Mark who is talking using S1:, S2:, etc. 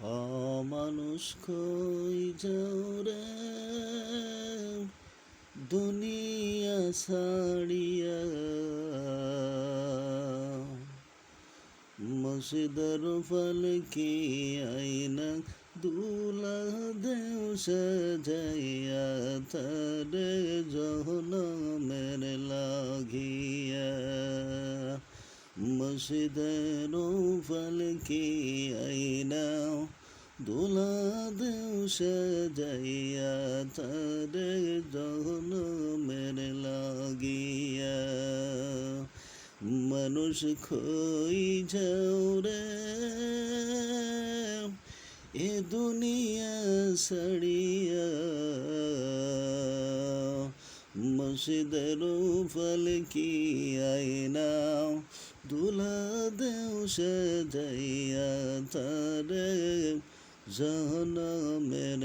S1: মানুষ কই যাও রে দুনিয়া ছাড়িয়া মসজিদর ফলকি আইনা? দুলা দেও সাজাইয়া তারে জহনমের মসজিদের ফলকি আইনা? দুলা দেও সাজাইয়া তারে জহনমের লাগিয়া। মানুষ খই যাও রে, এ দুনিয়া ছাড়িয়া। মসজিদের ফলকি আইনা? দুলা দেও সাজাইয়া তারে জহনমের